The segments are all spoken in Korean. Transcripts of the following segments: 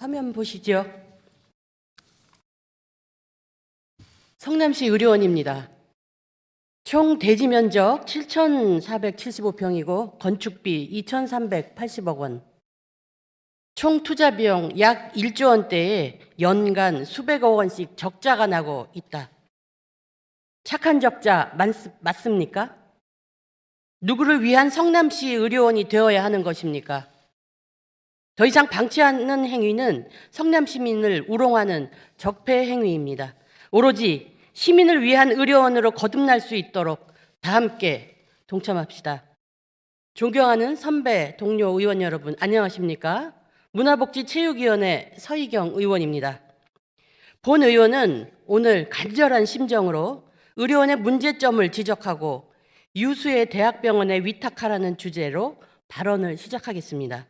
화면 보시죠. 성남시 의료원입니다. 총 대지 면적 7,475평이고 건축비 2,380억 원. 총 투자 비용 약 1조 원대에 연간 수백억 원씩 적자가 나고 있다. 착한 적자 맞, 맞습니까? 누구를 위한 성남시 의료원이 되어야 하는 것입니까? 더 이상 방치하는 행위는 성남 시민을 우롱하는 적폐 행위입니다. 오로지 시민을 위한 의료원으로 거듭날 수 있도록 다 함께 동참합시다. 존경하는 선배 동료 의원 여러분 안녕하십니까? 문화복지체육위원회 서희경 의원입니다. 본 의원은 오늘 간절한 심정으로 의료원의 문제점을 지적하고 유수의 대학병원에 위탁하라는 주제로 발언을 시작하겠습니다.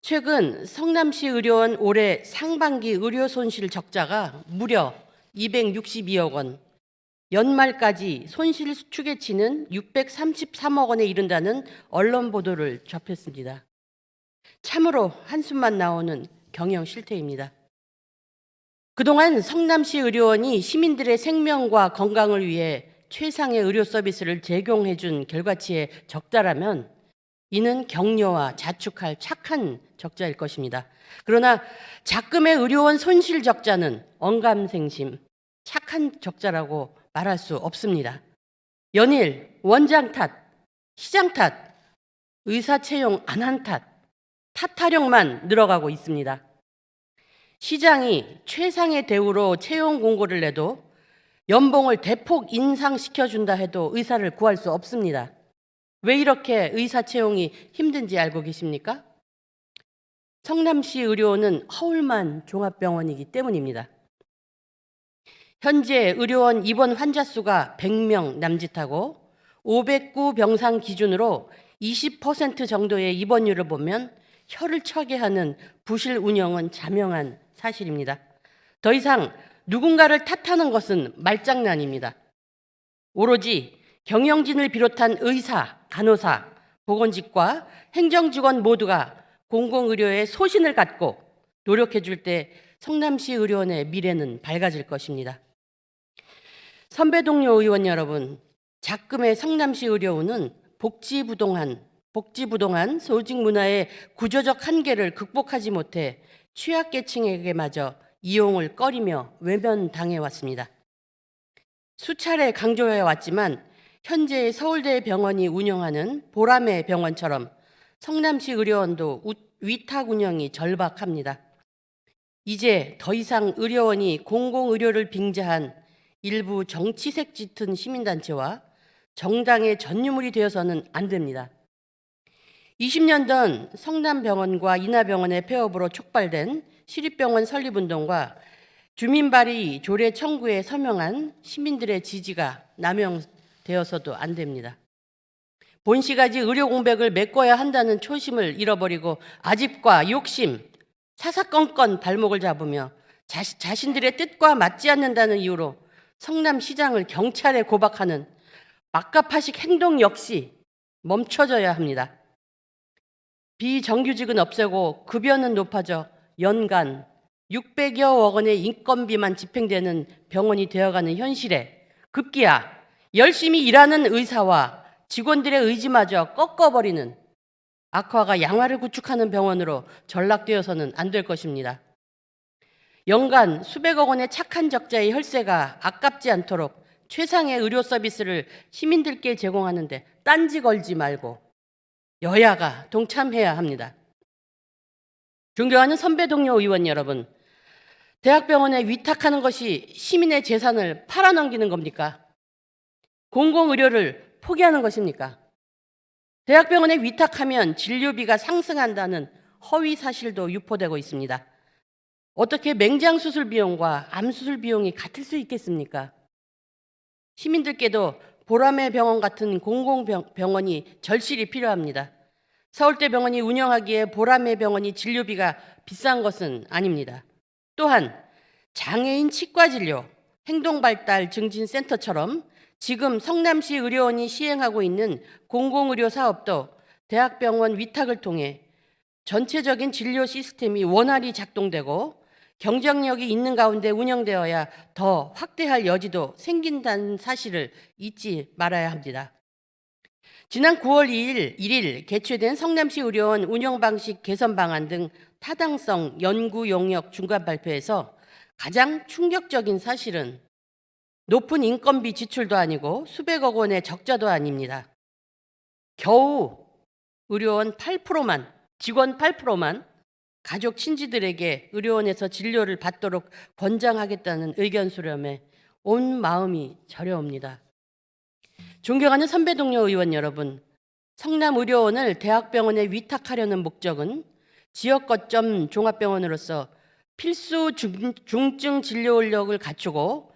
최근 성남시 의료원 올해 상반기 의료 손실 적자가 무려 262억 원, 연말까지 손실 추계치는 633억 원에 이른다는 언론 보도를 접했습니다. 참으로 한숨만 나오는 경영 실태입니다. 그동안 성남시 의료원이 시민들의 생명과 건강을 위해 최상의 의료 서비스를 제공해 준 결과치에 적자라면 이는 격려와 자축할 착한 적자일 것입니다. 그러나 작금의 의료원 손실 적자는 언감생심, 착한 적자라고 말할 수 없습니다. 연일 원장 탓, 시장 탓, 의사 채용 안 한 탓, 탓타령만 늘어가고 있습니다. 시장이 최상의 대우로 채용 공고를 내도 연봉을 대폭 인상시켜 준다 해도 의사를 구할 수 없습니다. 왜 이렇게 의사 채용이 힘든지 알고 계십니까? 성남시 의료원은 허울만 종합병원이기 때문입니다. 현재 의료원 입원 환자 수가 100명 남짓하고 509 병상 기준으로 20% 정도의 입원율을 보면 혀를 차게 하는 부실 운영은 자명한 사실입니다. 더 이상 누군가를 탓하는 것은 말장난입니다. 오로지 경영진을 비롯한 의사, 간호사, 보건직과 행정직원 모두가 공공의료에 소신을 갖고 노력해 줄 때 성남시 의료원의 미래는 밝아질 것입니다. 선배 동료 의원 여러분, 작금의 성남시 의료원은 복지부동한 복지부동한 소직 문화의 구조적 한계를 극복하지 못해 취약계층에게마저 이용을 꺼리며 외면당해 왔습니다. 수차례 강조해 왔지만 현재 서울대 병원이 운영하는 보람의 병원처럼 성남시 의료원도 우- 위탁 운영이 절박합니다. 이제 더 이상 의료원이 공공의료를 빙자한 일부 정치색 짙은 시민단체와 정당의 전유물이 되어서는 안 됩니다. 20년 전 성남병원과 인하병원의 폐업으로 촉발된 시립병원 설립운동과 주민발의 조례 청구에 서명한 시민들의 지지가 남용 되어서도 안 됩니다. 본시가지 의료 공백을 메꿔야 한다는 초심을 잃어버리고 아집과 욕심, 사사건건 발목을 잡으며 자시, 자신들의 뜻과 맞지 않는다는 이유로 성남시장을 경찰에 고박하는 막가파식 행동 역시 멈춰져야 합니다. 비정규직은 없애고 급여는 높아져 연간 600여억 원의 인건비만 집행되는 병원이 되어가는 현실에 급기야 열심히 일하는 의사와 직원들의 의지마저 꺾어버리는 악화가 양화를 구축하는 병원으로 전락되어서는 안 될 것입니다. 연간 수백억 원의 착한 적자의 혈세가 아깝지 않도록 최상의 의료 서비스를 시민들께 제공하는데 딴지 걸지 말고 여야가 동참해야 합니다. 존경하는 선배 동료 의원 여러분, 대학병원에 위탁하는 것이 시민의 재산을 팔아넘기는 겁니까? 공공의료를 포기하는 것입니까? 대학병원에 위탁하면 진료비가 상승한다는 허위 사실도 유포되고 있습니다. 어떻게 맹장 수술 비용과 암 수술 비용이 같을 수 있겠습니까? 시민들께도 보람의 병원 같은 공공병원이 절실히 필요합니다. 서울대 병원이 운영하기에 보람의 병원이 진료비가 비싼 것은 아닙니다. 또한 장애인 치과 진료, 행동발달 증진센터처럼 지금 성남시 의료원이 시행하고 있는 공공의료 사업도 대학병원 위탁을 통해 전체적인 진료 시스템이 원활히 작동되고 경쟁력이 있는 가운데 운영되어야 더 확대할 여지도 생긴다는 사실을 잊지 말아야 합니다. 지난 9월 2일 1일 개최된 성남시 의료원 운영 방식 개선 방안 등 타당성 연구 용역 중간 발표에서 가장 충격적인 사실은 높은 인건비 지출도 아니고 수백억 원의 적자도 아닙니다. 겨우 의료원 8%만 직원 8%만 가족 친지들에게 의료원에서 진료를 받도록 권장하겠다는 의견 수렴에 온 마음이 저려옵니다. 존경하는 선배 동료 의원 여러분, 성남 의료원을 대학병원에 위탁하려는 목적은 지역 거점 종합병원으로서 필수 중, 중증 진료 인력을 갖추고